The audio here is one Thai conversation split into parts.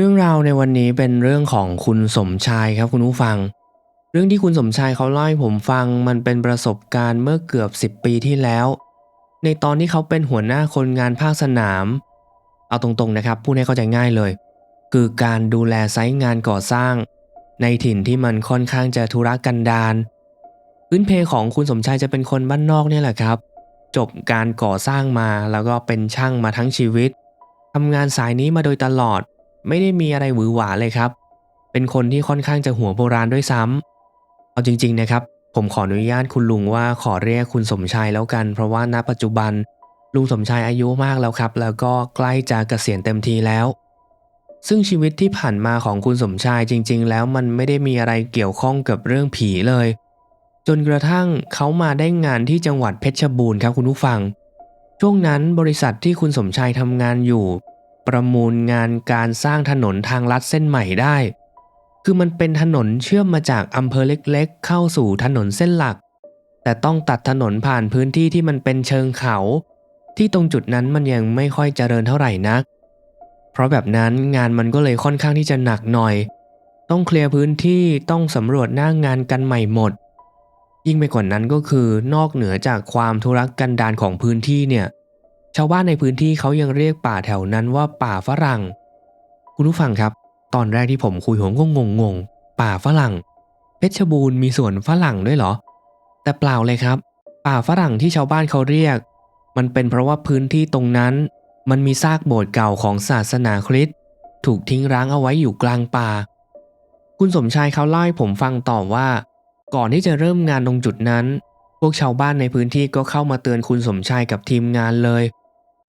เรื่องราวในวันนี้เป็นเรื่องของคุณสมชายครับคุณผู้ฟัง เรื่องที่คุณสมชายเขาเล่าให้ผมฟังมันเป็นประสบการณ์เมื่อเกือบ 10 ปีที่แล้ว ในตอนที่เขาเป็นหัวหน้าคนงานภาคสนาม เอาตรงๆนะครับพูดให้เข้าใจง่ายเลย คือการดูแลไซต์งานก่อสร้าง ในถิ่นที่มันค่อนข้างจะธุรกันดารพื้นเพของคุณสมชายจะเป็นคนบ้านนอกเนี่ยแหละครับ จบการก่อสร้างมาแล้วก็เป็นช่างมาทั้งชีวิตทำงานสายนี้มาโดยตลอด ไม่ได้มีอะไรหวือหวาเลยครับ เป็นคนที่ค่อนข้างจะหัวโบราณด้วยซ้ำเอาจริง ๆนะครับ ผมขออนุญาตคุณลุงว่าขอเรียกคุณสมชายแล้วกัน เพราะว่าณปัจจุบัน ลุงสมชายอายุมากแล้วครับ แล้วก็ใกล้จะเกษียณเต็มทีแล้ว ซึ่งชีวิตที่ผ่านมาของคุณสมชายจริง ๆ แล้วมันไม่ได้มีอะไรเกี่ยวข้องกับเรื่องผีเลย จนกระทั่งเขามาได้งานที่จังหวัดเพชรบูรณ์ครับคุณผู้ฟังช่วงนั้นบริษัทที่คุณสมชายทำงานอยู่ ประมูลงานการสร้างถนนทางลัดเส้นใหม่ได้ คือมันเป็นถนนเชื่อมมาจากอำเภอเล็กๆ เข้าสู่ถนนเส้นหลัก แต่ต้องตัดถนนผ่านพื้นที่ที่มันเป็นเชิงเขา ที่ตรงจุดนั้นมันยังไม่ค่อยเจริญเท่าไหร่นัก เพราะแบบนั้นงานมันก็เลยค่อนข้างที่จะหนักหน่อย ต้องเคลียร์พื้นที่ต้องสำรวจหน้างงานกันใหม่หมด ยิ่งไปกว่านั้นก็คือนอกเหนือจากความทุรกันดารของพื้นที่เนี่ย ชาวบ้านในพื้นที่เขายังเรียกป่าแถวนั้นว่าป่าฝรั่ง คุณผู้ฟังครับ ตอนแรกที่ผมคุยผมก็งงงป่าฝรั่ง เพชรบูรณ์มีสวนฝรั่งด้วยเหรอ แต่เปล่าเลยครับ ป่าฝรั่งที่ชาวบ้านเขาเรียก มันเป็นเพราะว่าพื้นที่ตรงนั้น มันมีซากโบสถ์เก่าของศาสนาคริสต์ถูกทิ้งร้างเอาไว้อยู่กลางป่า คุณสมชายเขาเล่าให้ผมฟังต่อว่า ก่อนที่จะเริ่มงานตรงจุดนั้น พวกชาวบ้านในพื้นที่ก็เข้ามาเตือนคุณสมชายกับทีมงานเลย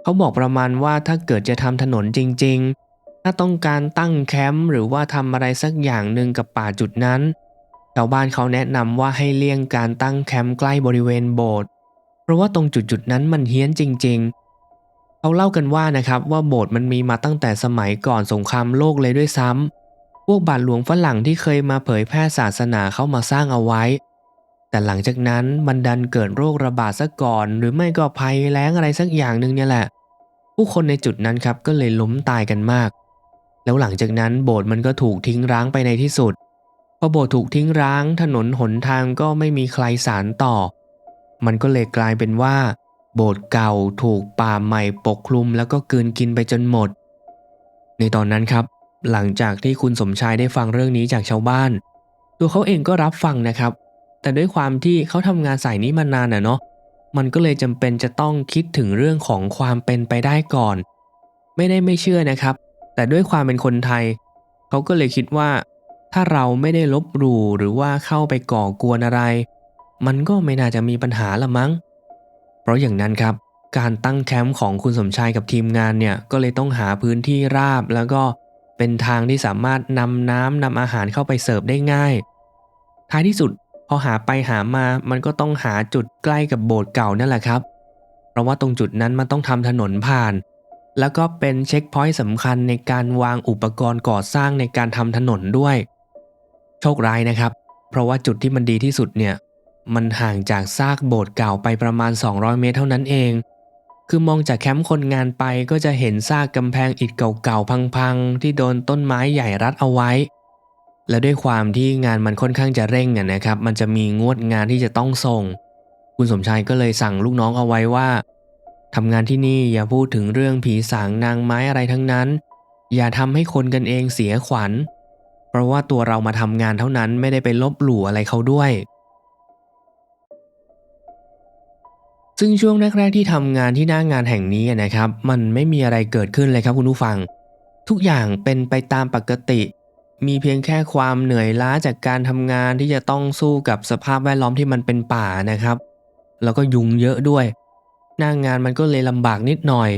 เขาบอกประมาณว่าถ้าเกิดจะทำถนนจริง ๆ ถ้าต้องการตั้งแคมป์หรือว่าทำอะไรสักอย่างหนึ่งกับป่าจุดนั้น ชาวบ้านเขาแนะนำว่าให้เลี่ยงการตั้งแคมป์ใกล้บริเวณโบสถ์ เพราะว่าตรงจุดจุดๆนั้นมันเฮี้ยนจริง ๆ เขาเล่ากันว่านะครับว่าโบสถ์มันมีมาตั้งแต่สมัยก่อนสงครามโลกเลยด้วยซ้ำ พวกบาทหลวงฝรั่งที่เคยมาเผยแพร่ศาสนาเข้ามาสร้างเอาไว้แต่หลังจากนั้นมันดันเกิดโรคระบาดซะก่อน หรือไม่ก็ภัยแล้งอะไรสักอย่างหนึ่งเนี่ยแหละ ผู้คนในจุดนั้นครับก็เลยล้มตายกันมาก แล้วหลังจากนั้นโบสถ์มันก็ถูกทิ้งร้างไปในที่สุดพอโบสถ์ถูกทิ้งร้าง ถนนหนทางก็ไม่มีใครสานต่อ มันก็เลยกลายเป็นว่า โบสถ์เก่าถูกป่าใหม่ปกคลุมแล้วก็กืนกินไปจนหมด ในตอนนั้นครับ หลังจากที่คุณสมชายได้ฟังเรื่องนี้จากชาวบ้าน ตัวเขาเองก็รับฟังนะครับ แต่ด้วยความที่เขาทำงานสายนี้มานานอะเนาะ มันก็เลยจำเป็นจะต้องคิดถึงเรื่องของความเป็นไปได้ก่อน ไม่ได้ไม่เชื่อนะครับ แต่ด้วยความเป็นคนไทย เขาก็เลยคิดว่า ถ้าเราไม่ได้ลบหลู่หรือว่าเข้าไปก่อกวนอะไร มันก็ไม่น่าจะมีปัญหาละมั้ง เพราะอย่างนั้นครับ การตั้งแคมป์ของคุณสมชายกับทีมงานเนี่ยก็เลยต้องหาพื้นที่ราบแล้วก็เป็นทางที่สามารถนำน้ำนำอาหารเข้าไปเสิร์ฟได้ง่าย ท้ายที่สุด พอหาไปหามามันก็ต้องหาจุดใกล้กับโบสถ์เก่านั่นแหละครับ เพราะว่าตรงจุดนั้นมันต้องทำถนนผ่าน แล้วก็เป็นเช็คพอยต์สำคัญในการวางอุปกรณ์ก่อสร้างในการทำถนนด้วย โชคร้ายนะครับ เพราะว่าจุดที่มันดีที่สุดเนี่ย มันห่างจากซากโบสถ์เก่าไปประมาณ 200 เมตรเท่านั้นเอง คือมองจากแคมป์คนงานไปก็จะเห็นซากกำแพงอิฐเก่าๆพังๆที่โดนต้นไม้ใหญ่รัดเอาไว้ และด้วยความที่งานมันค่อนข้างจะเร่งนะครับ มันจะมีงวดงานที่จะต้องส่ง คุณสมชายก็เลยสั่งลูกน้องเอาไว้ว่าทำงานที่นี่อย่าพูดถึงเรื่องผีสางนางไม้อะไรทั้งนั้น อย่าทำให้คนกันเองเสียขวัญ เพราะว่าตัวเรามาทำงานเท่านั้นไม่ได้ไปลบหลู่อะไรเขาด้วย ซึ่งช่วงแรกๆที่ทำงานที่หน้างานแห่งนี้นะครับ มันไม่มีอะไรเกิดขึ้นเลยครับคุณผู้ฟัง ทุกอย่างเป็นไปตามปกติ มีเพียงแค่ความเหนื่อยล้าจากการทำงานที่จะต้องสู้กับสภาพแวดล้อมที่มันเป็นป่านะครับ แล้วก็ยุงเยอะด้วย หน้างานมันก็เลยลำบากนิดหน่อย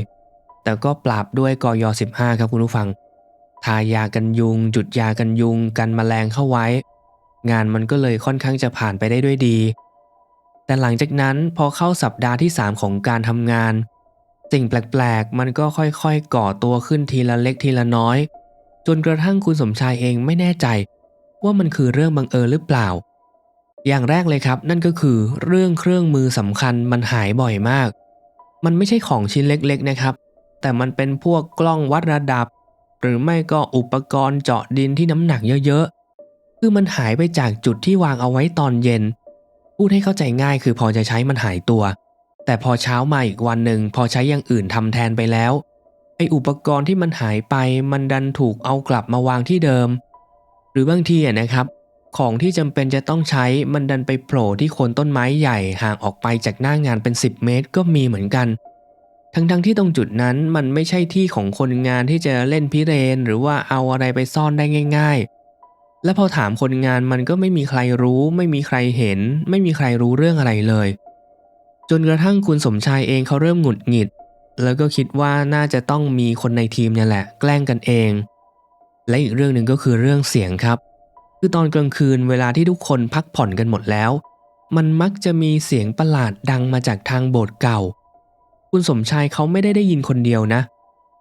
แต่ก็ปราบด้วยกอย15 ครับคุณผู้ฟัง ทายากันยุง จุดยากันยุง กันแมลงเข้าไว้ งานมันก็เลยค่อนข้างจะผ่านไปได้ด้วยดี แต่หลังจากนั้นพอเข้าสัปดาห์ที่ 3 ของการทำงาน สิ่งแปลกๆ มันก็ค่อยๆก่อตัวขึ้นทีละเล็กทีละน้อย จนกระทั่งคุณสมชายเองไม่แน่ใจ ว่ามันคือเรื่องบังเอิญหรือเปล่า อย่างแรกเลยครับ นั่นก็คือเรื่องเครื่องมือสำคัญมันหายบ่อยมาก มันไม่ใช่ของชิ้นเล็กๆนะครับ แต่มันเป็นพวกกล้องวัดระดับ หรือไม่ก็อุปกรณ์เจาะดินที่น้ำหนักเยอะๆ คือมันหายไปจากจุดที่วางเอาไว้ตอนเย็น พูดให้เข้าใจง่ายคือพอจะใช้มันหายตัว แต่พอเช้ามาอีกวันหนึ่งพอใช้อย่างอื่นทำแทนไปแล้ว ออุปกรณ์ที่มันหายไปมันดันถูกเอากลับมาวางที่เดิม หรือบางทีอะนะครับ ของที่จำเป็นจะต้องใช้มันดันไปโผล่ที่โคนต้นไม้ใหญ่ห่างออกไปจากหน้างานเป็น 10 เมตรก็มีเหมือนกัน ทั้งๆที่ตรงจุดนั้นมันไม่ใช่ที่ของคนงานที่จะเล่นพิเรน หรือว่าเอาอะไรไปซ่อนได้ง่าย ๆ และพอถามคนงานมันก็ไม่มีใครรู้ ไม่มีใครเห็น ไม่มีใครรู้เรื่องอะไรเลย จนกระทั่งคุณสมชายเองเขาเริ่มหงุดหงิด แล้วก็คิดว่าน่าจะต้องมีคนในทีมเนี่ยแหละ แกล้งกันเอง และอีกเรื่องหนึ่งก็คือเรื่องเสียงครับ คือตอนกลางคืนเวลาที่ทุกคนพักผ่อนกันหมดแล้ว มันมักจะมีเสียงประหลาดดังมาจากทางโบสถ์เก่า คุณสมชายเขาไม่ได้ได้ยินคนเดียวนะ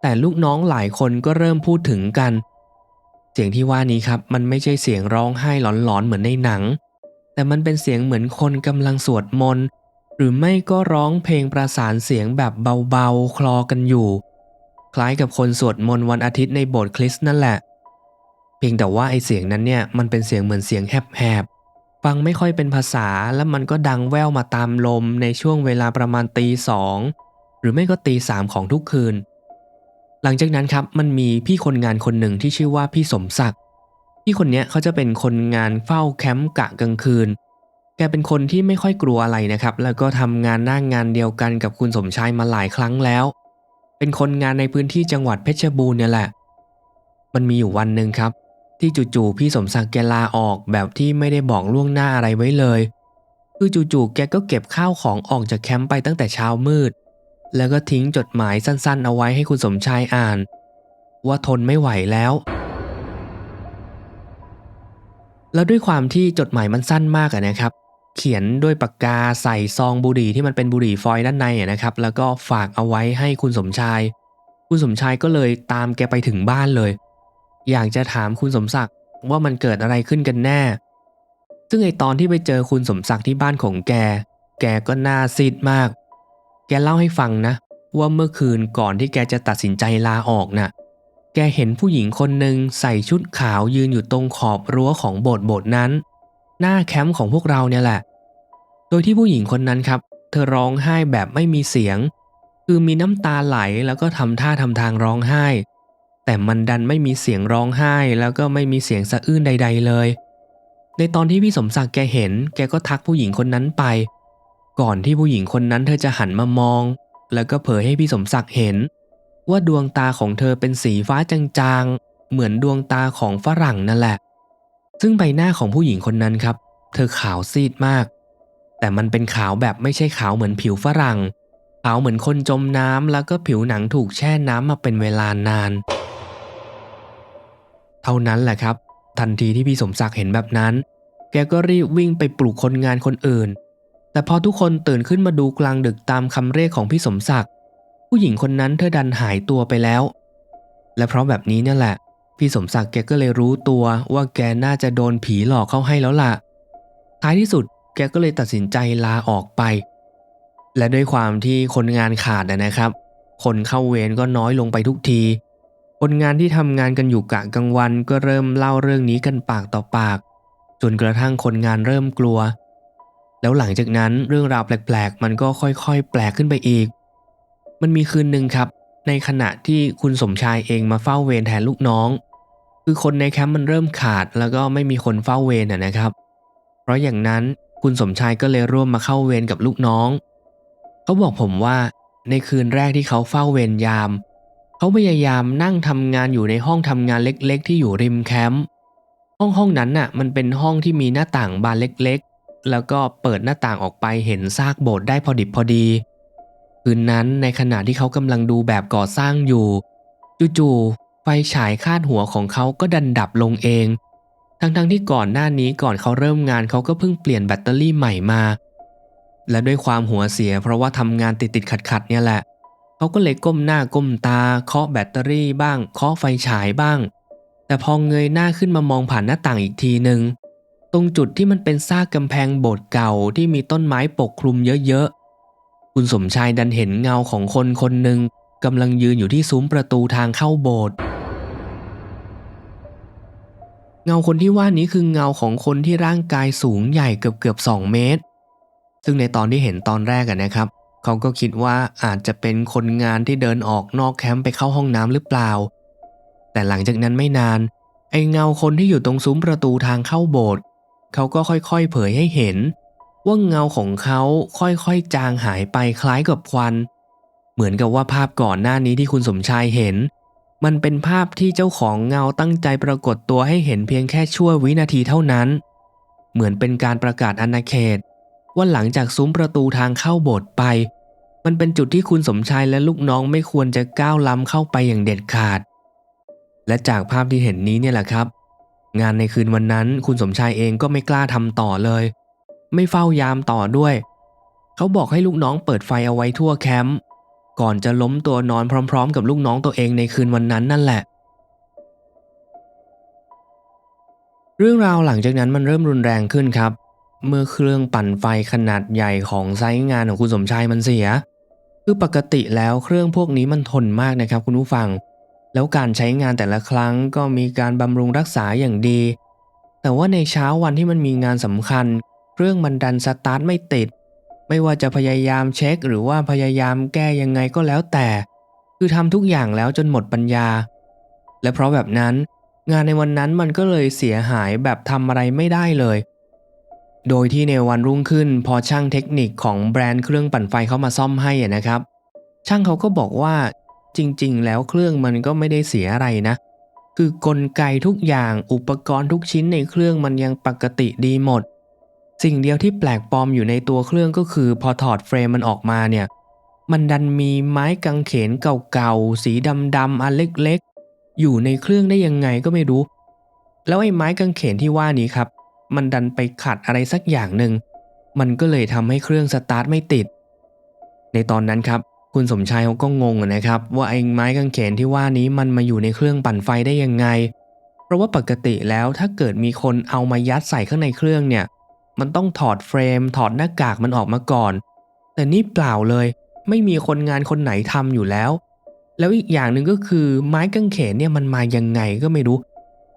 แต่ลูกน้องหลายคนก็เริ่มพูดถึงกัน เสียงที่ว่านี้ครับ มันไม่ใช่เสียงร้องไห้หลอนๆเหมือนในหนัง แต่มันเป็นเสียงเหมือนคนกำลังสวดมนต์ รือไม่ก็ร้องเพลงประสานเสียงแบบเบาๆ คลอกันอยู่ คล้ายกับคนสวดมนต์วันอาทิตย์ในโบสถ์คริสต์นั่นแหละ เพียงแต่ว่าไอเสียงนั้นเนี่ยมันเป็นเสียงเหมือนเสียงแหบๆ ฟังไม่ค่อยเป็นภาษาแล้วมันก็ดังแว่วมาตามลมในช่วงเวลาประมาณตีสองหรือไม่ก็ตีสามของทุกคืน หลังจากนั้นครับมันมีพี่คนงานคนหนึ่งที่ชื่อว่าพี่สมศักดิ์พี่คนนี้เขาจะเป็นคนงานเฝ้าแคมป์กะกลางคืน แกเป็นคนที่ไม่ค่อยกลัวอะไรนะครับ แล้วก็ทำงานหน้างงานเดียวกันกับคุณสมชายมาหลายครั้งแล้ว เป็นคนงานในพื้นที่จังหวัดเพชรบูรณ์เนี่ยแหละ มันมีอยู่วันหนึ่งครับ ที่จู่ๆพี่สมศักดิ์แกลาออกแบบที่ไม่ได้บอกล่วงหน้าอะไรไว้เลย คือจู่ๆแกก็เก็บข้าวของออกจากแคมป์ไปตั้งแต่เช้ามืด แล้วก็ทิ้งจดหมายสั้นๆ เอาไว้ให้คุณสมชายอ่าน ว่าทนไม่ไหวแล้วแล้วด้วยความที่จดหมายมันสั้นมากะนะครับ เขียนด้วยปากกาใส่ซองบุหรี่ที่มันเป็นบุหรี่ฟอยล์ด้านในนะครับ แล้วก็ฝากเอาไว้ให้คุณสมชาย คุณสมชายก็เลยตามแกไปถึงบ้านเลย อยากจะถามคุณสมศักดิ์ว่ามันเกิดอะไรขึ้นกันแน่ ซึ่งไอตอนที่ไปเจอคุณสมศักดิ์ที่บ้านของแก แกก็หน้าซีดมาก แกเล่าให้ฟังนะ ว่าเมื่อคืนก่อนที่แกจะตัดสินใจลาออกน่ะ แกเห็นผู้หญิงคนหนึ่งใส่ชุดขาวยืนอยู่ตรงขอบรั้วของโบสถ์โบสถ์นั้น หน้าแคมป์ของพวกเราเนี่ยแหละ โดยที่ผู้หญิงคนนั้นครับ เธอร้องไห้แบบไม่มีเสียง คือมีน้ำตาไหลแล้วก็ทำท่าทำทางร้องไห้ แต่มันดันไม่มีเสียงร้องไห้ แล้วก็ไม่มีเสียงสะอื้นใด ๆเลย ในตอนที่พี่สมศักดิ์แกเห็น แกก็ทักผู้หญิงคนนั้นไป ก่อนที่ผู้หญิงคนนั้นเธอจะหันมามอง แล้วก็เผยให้พี่สมศักดิ์เห็น ว่าดวงตาของเธอเป็นสีฟ้าจางๆเหมือนดวงตาของฝรั่งนั่นแหละ ซึ่งใบหน้าของผู้หญิงคนนั้นครับ เธอขาวซีดมาก แต่มันเป็นขาวแบบไม่ใช่ขาวเหมือนผิวฝรั่ง ขาวเหมือนคนจมน้ำแล้วก็ผิวหนังถูกแช่น้ำมาเป็นเวลานาน เท่านั้นแหละครับ ทันทีที่พี่สมศักดิ์เห็นแบบนั้น แกก็รีบวิ่งไปปลุกคนงานคนอื่น แต่พอทุกคนตื่นขึ้นมาดูกลางดึกตามคำเรียกของพี่สมศักดิ์ผู้หญิงคนนั้นเธอดันหายตัวไปแล้ว และเพราะแบบนี้เนี่ยแหละ พี่สมศักดิ์แกก็เลยรู้ตัวว่าแกน่าจะโดนผีหลอกเข้าให้แล้วล่ะ ท้ายที่สุดแกก็เลยตัดสินใจลาออกไป และด้วยความที่คนงานขาดนะครับ คนเข้าเวรก็น้อยลงไปทุกที คนงานที่ทำงานกันอยู่กะกลางวันก็เริ่มเล่าเรื่องนี้กันปากต่อปาก จนกระทั่งคนงานเริ่มกลัว แล้วหลังจากนั้นเรื่องราวแปลกๆ มันก็ค่อยๆ แปลกขึ้นไปอีก มันมีคืนหนึ่งครับ ในขณะที่คุณสมชายเองมาเฝ้าเวรแทนลูกน้อง คือคนในแคมป์มันเริ่มขาดแล้วก็ไม่มีคนเฝ้าเวรนะนะครับ เพราะอย่างนั้นคุณสมชายก็เลยร่วมมาเข้าเวรกับลูกน้อง เขาบอกผมว่าในคืนแรกที่เขาเฝ้าเวรยาม เขาพยายามนั่งทำงานอยู่ในห้องทำงานเล็กๆ ที่อยู่ริมแคมป์ห้องห้องนั้นน่ะ มันเป็นห้องที่มีหน้าต่างบานเล็กๆ แล้วก็เปิดหน้าต่างออกไปเห็นซากโบสถ์ได้พอดิบพอดี คืนนั้นในขณะที่เขากำลังดูแบบก่อสร้างอยู่จู่ๆ ไฟฉายคาดหัวของเขาก็ดันดับลงเอง ทั้งๆที่ก่อนหน้านี้ก่อนเขาเริ่มงานเขาก็เพิ่งเปลี่ยนแบตเตอรี่ใหม่มา และด้วยความหัวเสียเพราะว่าทำงานติดติดขัดขัดๆเนี่ยแหละ เขาก็เลยก้มหน้าก้มตาเคาะแบตเตอรี่บ้างเคาะไฟฉายบ้าง แต่พอเงยหน้าขึ้นมามองผ่านหน้าต่างอีกทีหนึ่งตรงจุดที่มันเป็นซากกำแพงโบสถ์เก่าที่มีต้นไม้ปกคลุมเยอะๆ คุณสมชายดันเห็นเงาของคนคนหนึ่งกำลังยืนอยู่ที่ซุ้มประตูทางเข้าโบสถ์ เงาคนที่ว่านี้คือเงาของคนที่ร่างกายสูงใหญ่เกือบเกือบสองเมตร ซึ่งในตอนที่เห็นตอนแรกะนะครับ เขาก็คิดว่าอาจจะเป็นคนงานที่เดินออกนอกแคมป์ไปเข้าห้องน้ำหรือเปล่า แต่หลังจากนั้นไม่นาน ไอเงาคนที่อยู่ตรงซุ้มประตูทางเข้าโบสถ์เขาก็ค่อยๆ เผยให้เห็น ว่าเงาของเขาค่อยๆ จางหายไปคล้ายกับควัน เหมือนกับว่าภาพก่อนหน้านี้ที่คุณสมชายเห็น มันเป็นภาพที่เจ้าของเงาตั้งใจปรากฏตัวให้เห็นเพียงแค่ชั่ววินาทีเท่านั้น เหมือนเป็นการประกาศอาณาเขต ว่าหลังจากซุ้มประตูทางเข้าโบสถ์ไป มันเป็นจุดที่คุณสมชายและลูกน้องไม่ควรจะก้าวล้ำเข้าไปอย่างเด็ดขาด และจากภาพที่เห็นนี้เนี่ยแหละครับ งานในคืนวันนั้นคุณสมชายเองก็ไม่กล้าทำต่อเลย ไม่เฝ้ายามต่อด้วย เขาบอกให้ลูกน้องเปิดไฟเอาไว้ทั่วแคมป์ ก่อนจะล้มตัวนอนพร้อม ๆ กับลูกน้องตัวเองในคืนวันนั้นนั่นแหละ เรื่องราวหลังจากนั้นมันเริ่มรุนแรงขึ้นครับ เมื่อเครื่องปั่นไฟขนาดใหญ่ของไซต์งานของคุณสมชายมันเสีย คือปกติแล้วเครื่องพวกนี้มันทนมากนะครับคุณผู้ฟัง แล้วการใช้งานแต่ละครั้งก็มีการบำรุงรักษาอย่างดี แต่ว่าในเช้าวันที่มันมีงานสำคัญ เครื่องมันดันสตาร์ทไม่ติด ไม่ว่าจะพยายามเช็ค หรือว่าพยายามแก้ยังไงก็แล้วแต่ คือทำทุกอย่างแล้วจนหมดปัญญา และเพราะแบบนั้น งานในวันนั้นมันก็เลยเสียหายแบบทำอะไรไม่ได้เลย โดยที่ในวันรุ่งขึ้นพอช่างเทคนิคของแบรนด์เครื่องปั่นไฟเขามาซ่อมให้นะครับ ช่างเขาก็บอกว่าจริง ๆ แล้วเครื่องมันก็ไม่ได้เสียอะไรนะ คือกลไกทุกอย่างอุปกรณ์ทุกชิ้นในเครื่องมันยังปกติดีหมด สิ่งเดียวที่แปลกปลอมอยู่ในตัวเครื่องก็คือ พอถอดเฟรมมันออกมาเนี่ย มันดันมีไม้กางเขนเก่าๆ สีดำๆอันเล็กๆ อยู่ในเครื่องได้ยังไงก็ไม่รู้ แล้วไอ้ไม้กางเขนที่ว่านี้ครับ มันดันไปขัดอะไรสักอย่างหนึ่ง มันก็เลยทำให้เครื่องสตาร์ทไม่ติด ในตอนนั้นครับ คุณสมชายเขาก็งงนะครับ ว่าไอ้ไม้กางเขนที่ว่านี้มันมาอยู่ในเครื่องปั่นไฟได้ยังไง เพราะว่าปกติแล้วถ้าเกิดมีคนเอามายัดใส่ข้างในเครื่องเนี่ย มันต้องถอดเฟรม ถอดหน้ากากมันออกมาก่อน แต่นี่เปล่าเลย ไม่มีคนงานคนไหนทำอยู่แล้ว แล้วอีกอย่างหนึ่งก็คือไม้กางเขนเนี่ยมันมายังไงก็ไม่รู้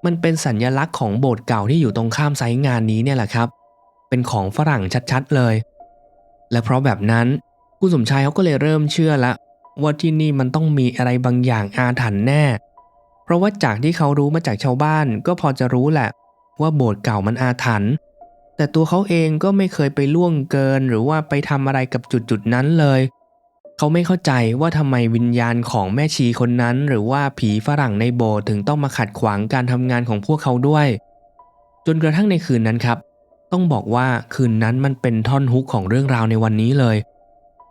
มันเป็นสัญญลักษณ์ของโบสถ์เก่าที่อยู่ตรงข้ามไซต์งานนี้เนี่ยแหละครับ เป็นของฝรั่งชัดๆเลย และเพราะแบบนั้นคุณสมชายเขาก็เลยเริ่มเชื่อละว่าที่นี่มันต้องมีอะไรบางอย่างอาถรรพ์แน่ เพราะว่าจากที่เขารู้มาจากชาวบ้านก็พอจะรู้แหละ ว่าโบสถ์เก่ามันอาถรรพ์ แต่ตัวเขาเองก็ไม่เคยไปล่วงเกินหรือว่าไปทำอะไรกับจุดจุดๆนั้นเลย เขาไม่เข้าใจว่าทำไมวิญญาณของแม่ชีคนนั้น หรือว่าผีฝรั่งในโบสถ์ถึงต้องมาขัดขวางการทำงานของพวกเขาด้วย จนกระทั่งในคืนนั้นครับ ต้องบอกว่าคืนนั้นมันเป็นท่อนฮุกของเรื่องราวในวันนี้เลย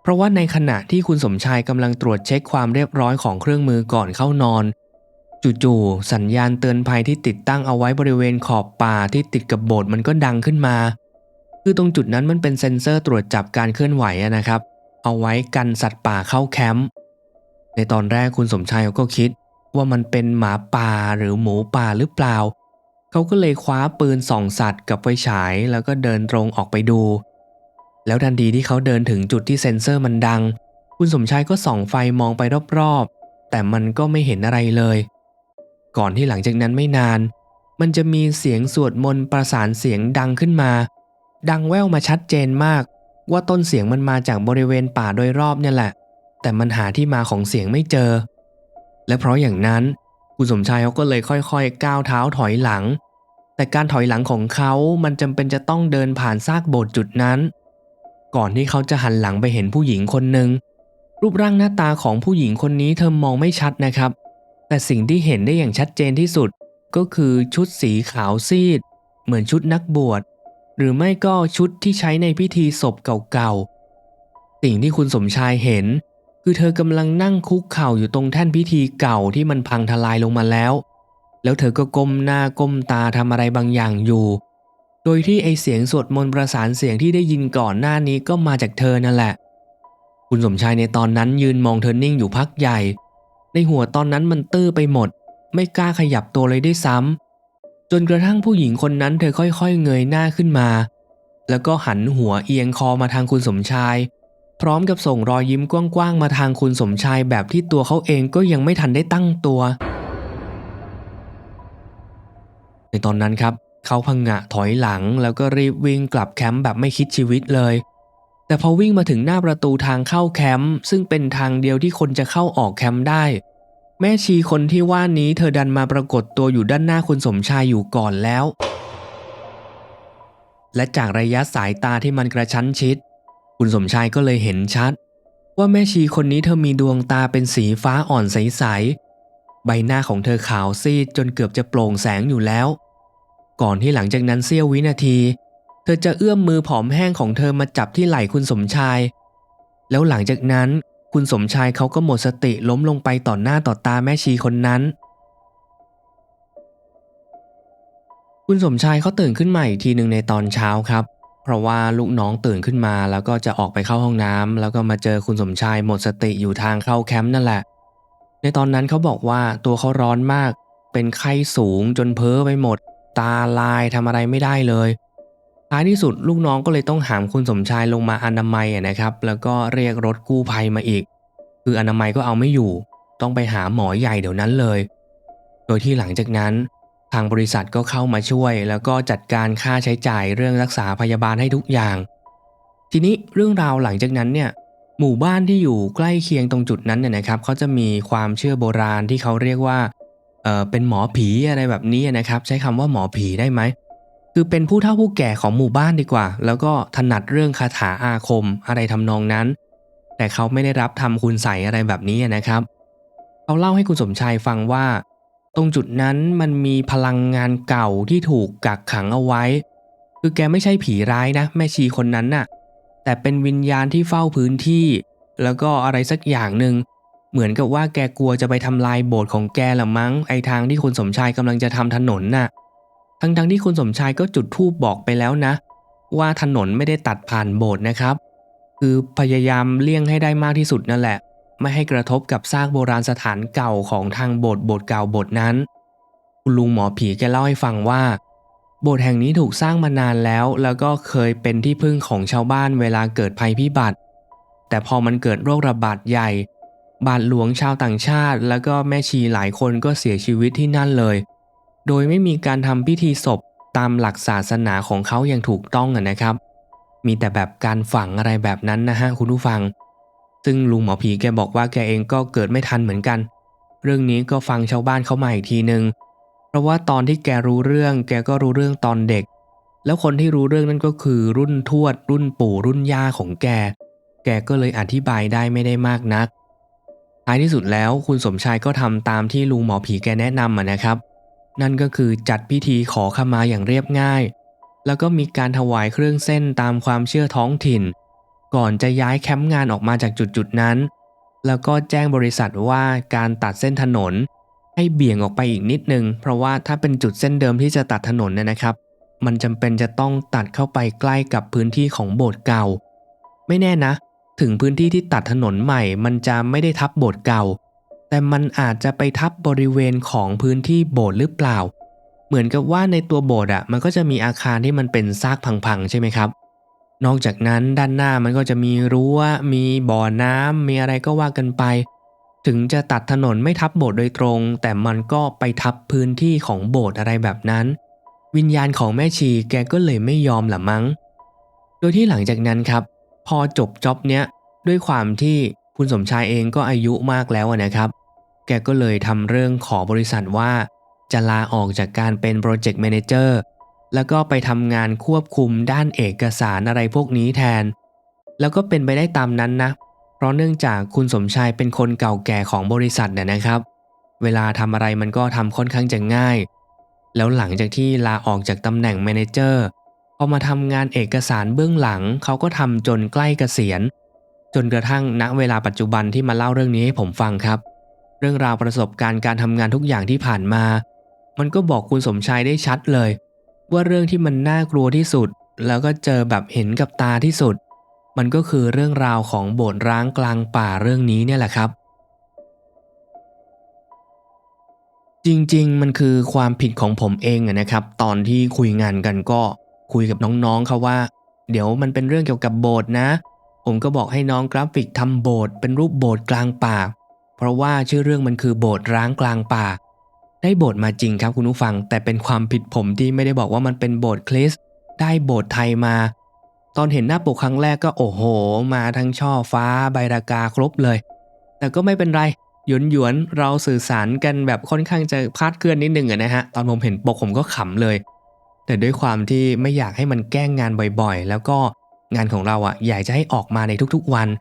เพราะว่าในขณะที่คุณสมชายกำลังตรวจเช็คความเรียบร้อยของเครื่องมือก่อนเข้านอน จู่ๆสัญญาณเตือนภัยที่ติดตั้งเอาไว้บริเวณขอบป่าที่ติดกับโบสถ์มันก็ดังขึ้นมา คือตรงจุดนั้นมันเป็นเซ็นเซอร์ตรวจจับการเคลื่อนไหวนะครับ เอาไว้กันสัตว์ป่าเข้าแคมป์ในตอนแรกคุณสมชายเขาก็คิดว่ามันเป็นหมาป่าหรือหมูป่าหรือเปล่า เขาก็เลยคว้าปืนส่องสัตว์กับไฟฉายแล้วก็เดินตรงออกไปดู แล้วทันทีที่เขาเดินถึงจุดที่เซ็นเซอร์มันดัง คุณสมชายก็ส่องไฟมองไปรอบๆ แต่มันก็ไม่เห็นอะไรเลย ก่อนที่หลังจากนั้นไม่นาน มันจะมีเสียงสวดมนต์ประสานเสียงดังขึ้นมา ดังแว่วมาชัดเจนมาก ว่าต้นเสียงมันมาจากบริเวณป่าโดยรอบเนี่ยแหละ แต่มันหาที่มาของเสียงไม่เจอ และเพราะอย่างนั้นคุณสมชายเขาก็เลยค่อยๆ ก้าวเท้าถอยหลัง แต่การถอยหลังของเขามันจำเป็นจะต้องเดินผ่านซากโบสถ์จุดนั้น ก่อนที่เขาจะหันหลังไปเห็นผู้หญิงคนหนึ่งรูปร่างหน้าตาของผู้หญิงคนนี้เธอมองไม่ชัดนะครับ แต่สิ่งที่เห็นได้อย่างชัดเจนที่สุด ก็คือชุดสีขาวซีด เหมือนชุดนักบวช หรือไม่ก็ชุดที่ใช้ในพิธีศพเก่าๆ สิ่งที่คุณสมชายเห็น คือเธอกำลังนั่งคุกเข่าอยู่ตรงแท่นพิธีเก่าที่มันพังทลายลงมาแล้ว แล้วเธอก็ก้มหน้าก้มตาทำอะไรบางอย่างอยู่ โดยที่ไอเสียงสวดมนต์ประสานเสียงที่ได้ยินก่อนหน้านี้ก็มาจากเธอนั่นแหละ คุณสมชายในตอนนั้นยืนมองเธอนิ่งอยู่พักใหญ่ ในหัวตอนนั้นมันตื้อไปหมด ไม่กล้าขยับตัวเลยด้วยซ้ำจนกระทั่งผู้หญิงคนนั้นเธอค่อยๆ เงยหน้าขึ้นมา แล้วก็หันหัวเอียงคอมาทางคุณสมชาย พร้อมกับส่งรอยยิ้มกว้างๆมาทางคุณสมชายแบบที่ตัวเขาเองก็ยังไม่ทันได้ตั้งตัว ในตอนนั้นครับเขาพังงะถอยหลังแล้วก็รีบวิ่งกลับแคมป์แบบไม่คิดชีวิตเลย แต่พอวิ่งมาถึงหน้าประตูทางเข้าแคมป์ซึ่งเป็นทางเดียวที่คนจะเข้าออกแคมป์ได้ แม่ชีคนที่ว่านี้เธอดันมาปรากฏตัวอยู่ด้านหน้าคุณสมชายอยู่ก่อนแล้ว และจากระยะสายตาที่มันกระชั้นชิด คุณสมชายก็เลยเห็นชัด ว่าแม่ชีคนนี้เธอมีดวงตาเป็นสีฟ้าอ่อนใสๆใบหน้าของเธอขาวซีดจนเกือบจะโปร่งแสงอยู่แล้ว ก่อนที่หลังจากนั้นเสี้ยววินาที เธอจะเอื้อมมือผอมแห้งของเธอมาจับที่ไหล่คุณสมชาย แล้วหลังจากนั้นคุณสมชายเขาก็หมดสติล้มลงไปต่อหน้าต่อตาแม่ชีคนนั้น คุณสมชายเขาตื่นขึ้นมาอีกทีหนึ่งในตอนเช้าครับ เพราะว่าลูกน้องตื่นขึ้นมาแล้วก็จะออกไปเข้าห้องน้ำแล้วก็มาเจอคุณสมชายหมดสติอยู่ทางเข้าแคมป์นั่นแหละ ในตอนนั้นเขาบอกว่าตัวเขาร้อนมาก เป็นไข้สูงจนเพ้อไปหมด ตาลายทำอะไรไม่ได้เลย ท้ายที่สุดลูกน้องก็เลยต้องหามคุณสมชายลงมาอนามัยนะครับ แล้วก็เรียกรถกู้ภัยมาอีก คืออนามัยก็เอาไม่อยู่ ต้องไปหาหมอใหญ่เดี๋ยวนั้นเลย โดยที่หลังจากนั้นทางบริษัทก็เข้ามาช่วย แล้วก็จัดการค่าใช้จ่ายเรื่องรักษาพยาบาลให้ทุกอย่าง ทีนี้เรื่องราวหลังจากนั้นเนี่ยหมู่บ้านที่อยู่ใกล้เคียงตรงจุดนั้นเนี่ยนะครับเขาจะมีความเชื่อโบราณที่เขาเรียกว่าเออเป็นหมอผีอะไรแบบนี้นะครับ ใช้คำว่าหมอผีได้ไหม คือเป็นผู้เฒ่าผู้แก่ของหมู่บ้านดีกว่า แล้วก็ถนัดเรื่องคาถาอาคมอะไรทำนองนั้น แต่เขาไม่ได้รับทำคุณใส่อะไรแบบนี้นะครับ เขาเล่าให้คุณสมชายฟังว่า ตรงจุดนั้นมันมีพลังงานเก่าที่ถูกกักขังเอาไว้ คือแกไม่ใช่ผีร้ายนะ แม่ชีคนนั้นน่ะ แต่เป็นวิญญาณที่เฝ้าพื้นที่ แล้วก็อะไรสักอย่างหนึ่งเหมือนกับว่าแกกลัวจะไปทำลายโบสถ์ของแกละมั้งไอทางที่คุณสมชายกำลังจะทำถนนน่ะ ทั้งๆทที่คุณสมชายก็จุดธูปบอกไปแล้วนะ ว่าถนนไม่ได้ตัดผ่านโบสถ์นะครับ คือพยายามเลี่ยงให้ได้มากที่สุดนั่นแหละ ไม่ให้กระทบกับซากโบราณสถานเก่าของทางโบสถ์โบสถ์เก่าโบสถ์นั้น คุณลุงหมอผีแกเล่าให้ฟังว่าโบสถ์แห่งนี้ถูกสร้างมานานแล้ว แล้วก็เคยเป็นที่พึ่งของชาวบ้านเวลาเกิดภัยพิบัติ แต่พอมันเกิดโรคระบาดใหญ่ บาทหลวงชาวต่างชาติ แล้วก็แม่ชีหลายคนก็เสียชีวิตที่นั่นเลย โดยไม่มีการทำพิธีศพตามหลักศาสนาของเขาอย่างถูกต้องนะครับ มีแต่แบบการฝังอะไรแบบนั้นนะฮะคุณผู้ฟัง ซึ่งลุงหมอผีแกบอกว่าแกเองก็เกิดไม่ทันเหมือนกัน เรื่องนี้ก็ฟังชาวบ้านเขามาอีกทีนึง เพราะว่าตอนที่แกรู้เรื่อง แกก็รู้เรื่องตอนเด็ก แล้วคนที่รู้เรื่องนั้นก็คือรุ่นทวด รุ่นปู่รุ่นย่าของแก แกก็เลยอธิบายได้ไม่ได้มากนัก ท้ายที่สุดแล้วคุณสมชายก็ทำตามที่ลุงหมอผีแกแนะนำะนะครับ นั่นก็คือจัดพิธีขอขมาอย่างเรียบง่าย แล้วก็มีการถวายเครื่องเส้นตามความเชื่อท้องถิ่น ก่อนจะย้ายแคมป์งานออกมาจากจุดจุดนั้น แล้วก็แจ้งบริษัทว่าการตัดเส้นถนน ให้เบี่ยงออกไปอีกนิดนึง เพราะว่าถ้าเป็นจุดเส้นเดิมที่จะตัดถนนเนี่ยนะครับ มันจำเป็นจะต้องตัดเข้าไปใกล้กับพื้นที่ของโบสถ์เก่า ไม่แน่นะ ถึงพื้นที่ที่ตัดถนนใหม่ มันจะไม่ได้ทับโบสถ์เก่า แต่มันอาจจะไปทับบริเวณของพื้นที่โบสถ์หรือเปล่า เหมือนกับว่าในตัวโบสถ์อะมันก็จะมีอาคารที่มันเป็นซากพังๆ ใช่ไหมครับ นอกจากนั้นด้านหน้ามันก็จะมีรั้ว มีบ่อน้ำมีอะไรก็ว่ากันไป ถึงจะตัดถนนไม่ทับโบสถ์โดยตรง แต่มันก็ไปทับพื้นที่ของโบสถ์อะไรแบบนั้น วิญญาณของแม่ชีแกก็เลยไม่ยอมหละมั้ง โดยที่หลังจากนั้นครับ พอจบจ็อบเนี้ยด้วยความที่คุณสมชายเองก็อายุมากแล้วนะครับ แกก็เลยทำเรื่องขอบริษัทว่า จะลาออกจากการเป็นโปรเจกต์แมเนเจอร์แล้วก็ไปทำงานควบคุมด้านเอกสารอะไรพวกนี้แทน แล้วก็เป็นไปได้ตามนั้นนะ เพราะเนื่องจากคุณสมชายเป็นคนเก่าแก่ของบริษัทเนี่ยนะครับ เวลาทำอะไรมันก็ทำค่อนข้างจะง่าย แล้วหลังจากที่ลาออกจากตำแหน่งแมเนเจอร์พอมาทำงานเอกสารเบื้องหลัง เขาก็ทำจนใกล้เกษียณ จนกระทั่งณเวลาปัจจุบันที่มาเล่าเรื่องนี้ให้ผมฟังครับเเรื่องราวประสบการณ์การทำงานทุกอย่างที่ผ่านมา มันก็บอกคุณสมชายได้ชัดเลย ว่าเรื่องที่มันน่ากลัวที่สุด แล้วก็เจอแบบเห็นกับตาที่สุด มันก็คือเรื่องราวของโบสถ์ร้างกลางป่าเรื่องนี้เนี่ยแหละครับ จริงๆ มันคือความผิดของผมเองนะครับ ตอนที่คุยงานกันก็คุยกับน้องๆเขาว่า เดี๋ยวมันเป็นเรื่องเกี่ยวกับโบสถ์นะ ผมก็บอกให้น้องกราฟิกทำโบสถ์เป็นรูปโบสถ์กลางป่า ราะว่าชื่อเรื่องมันคือโบสถ์ร้างกลางป่า ได้โบสถ์มาจริงครับคุณผู้ฟัง แต่เป็นความผิดผมที่ไม่ได้บอกว่ามันเป็นโบสถ์คริสต์ได้โบสถ์ไทยมา ตอนเห็นหน้าปกครั้งแรกก็โอ้โห มาทั้งช่อฟ้าใบรากาครบเลย แต่ก็ไม่เป็นไรหยวนหยวนเราสื่อสารกันแบบค่อนข้างจะคลาดเคลื่อนนิดนึงนะฮะตอนผมเห็นปกผมก็ขำเลย แต่ด้วยความที่ไม่อยากให้มันแกล้งงานบ่อยๆ แล้วก็งานของเราอะอยากจะให้ออกมาในทุกๆวันเ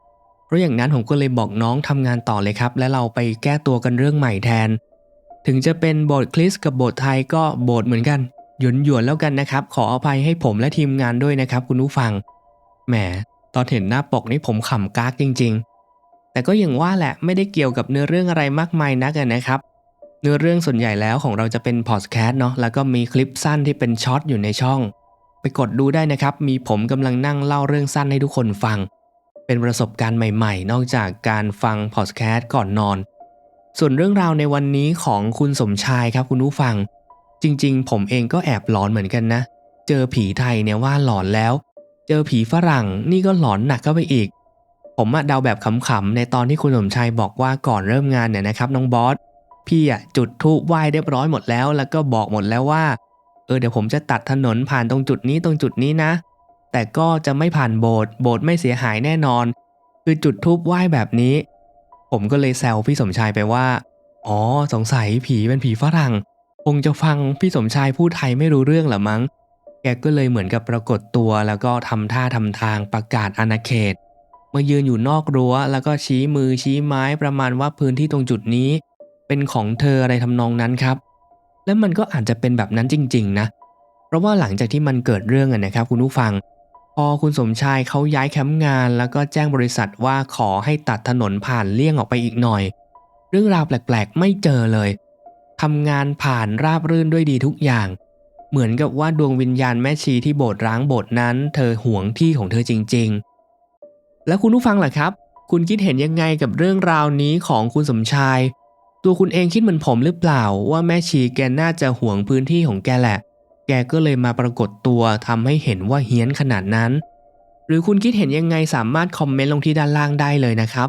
ราะอย่างนั้นผมก็เลยบอกน้องทำงานต่อเลยครับ และเราไปแก้ตัวกันเรื่องใหม่แทน ถึงจะเป็นบทคริสกับบทไทยก็บทเหมือนกันหยวนหยวนแล้วกันนะครับ ขออภัยให้ผมและทีมงานด้วยนะครับ คุณผู้ฟังแหมตอนเห็นหน้าปกนี่ผมขำกากจริง ๆ แต่ก็อย่างว่าแหละไม่ได้เกี่ยวกับเนื้อเรื่องอะไรมากมายนักนะครับ เนื้อเรื่องส่วนใหญ่แล้วของเราจะเป็นพอดแคสต์เนาะแล้วก็มีคลิปสั้นที่เป็นช็อตอยู่ในช่อง ไปกดดูได้นะครับ มีผมกำลังนั่งเล่าเรื่องสั้นให้ทุกคนฟัง เป็นประสบการณ์ใหม่ๆ นอกจากการฟังพอดแคสต์ก่อนนอน ส่วนเรื่องราวในวันนี้ของคุณสมชายครับคุณผู้ฟัง จริงๆ ผมเองก็แอบหลอนเหมือนกันนะ เจอผีไทยเนี่ยว่าหลอนแล้ว เจอผีฝรั่งนี่ก็หลอนหนักเข้าไปอีก ผมอะเดาแบบขำๆในตอนที่คุณสมชายบอกว่าก่อนเริ่มงานเนี่ยนะครับน้องบอสพี่อะจุดธูปไหว้เรียบร้อยหมดแล้ว แล้วก็บอกหมดแล้วว่าเออเดี๋ยวผมจะตัดถนนผ่านตรงจุดนี้ตรงจุดนี้นะ แต่ก็จะไม่ผ่านโบสถ์โบสถ์ไม่เสียหายแน่นอน คือจุดธูปไหว้แบบนี้ ผมก็เลยแซวพี่สมชายไปว่า อ๋อ สงสัยผีเป็นผีฝรั่ง คงจะฟังพี่สมชายพูดไทยไม่รู้เรื่องหรอมั้ง แกก็เลยเหมือนกับปรากฏตัวแล้วก็ทำท่าทำทางประกาศอาณาเขต มายืนอยู่นอกรั้ว แล้วก็ชี้มือชี้ไม้ประมาณว่าพื้นที่ตรงจุดนี้ เป็นของเธออะไรทำนองนั้นครับ และมันก็อาจจะเป็นแบบนั้นจริง ๆ นะ เพราะว่าหลังจากที่มันเกิดเรื่องอะนะครับคุณผู้ฟัง พอคุณสมชายเขาย้ายแคมป์งาน แล้วก็แจ้งบริษัทว่าขอให้ตัดถนนผ่านเลี่ยงออกไปอีกหน่อย เรื่องราวแปลกๆ ไม่เจอเลยทำงานผ่านราบรื่นด้วยดีทุกอย่าง เหมือนกับว่าดวงวิญญาณแม่ชีที่โบสถ์ร้างโบสถ์นั้น เธอหวงที่ของเธอจริง ๆ แล้วคุณผู้ฟังล่ะครับ คุณคิดเห็นยังไงกับเรื่องราวนี้ของคุณสมชาย ตัวคุณเองคิดเหมือนผมหรือเปล่าว่าแม่ชีแกน่าจะหวงพื้นที่ของแกแหละ แกก็เลยมาปรากฏตัวทำให้เห็นว่าเฮี้ยนขนาดนั้น หรือคุณคิดเห็นยังไงสามารถคอมเมนต์ลงที่ด้านล่างได้เลยนะครับ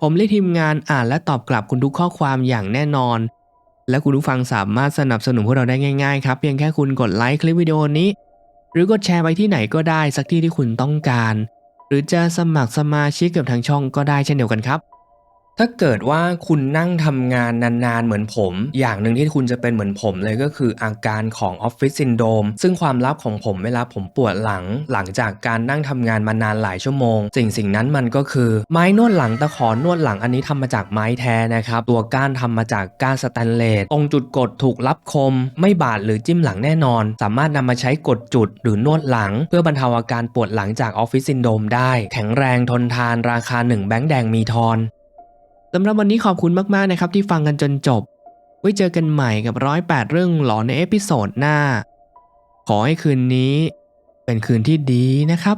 ผมและทีมงานอ่านและตอบกลับคุณทุกข้อความอย่างแน่นอน และคุณผู้ฟังสามารถสนับสนุนพวกเราได้ง่ายๆครับเพียงแค่คุณกดไลค์คลิปวิดีโอนี้ หรือกดแชร์ไปที่ไหนก็ได้สักที่ที่คุณต้องการ หรือจะสมัครสมาชิกกับทางช่องก็ได้เช่นเดียวกันครับ ถ้าเกิดว่าคุณนั่งทำงานนานๆเหมือนผม อย่างหนึ่งที่คุณจะเป็นเหมือนผมเลยก็คืออาการของออฟฟิศซินโดรมซึ่งความลับของผมเวลาผมปวดหลัง หลังจากการนั่งทำงานมานานหลายชั่วโมง สิ่งสิ่งนั้นมันก็คือ ไม้นวดหลังตะขอนวดหลังอันนี้ทำมาจากไม้แท้นะครับ ตัวก้านทำมาจากก้านสแตนเลสตรงจุดกดถูกรับคม ไม่บาดหรือจิ้มหลังแน่นอน สามารถนำมาใช้กดจุดหรือนวดหลัง เพื่อบรรเทาอาการปวดหลังจากออฟฟิศซินโดรมได้ แข็งแรงทนทานราคา1แบงค์แดงมีทอน สำหรับวันนี้ขอบคุณมากๆนะครับที่ฟังกันจนจบ ไว้เจอกันใหม่กับร้อยแปดเรื่องหลอนในเอพิโซดหน้า ขอให้คืนนี้ เป็นคืนที่ดีนะครับ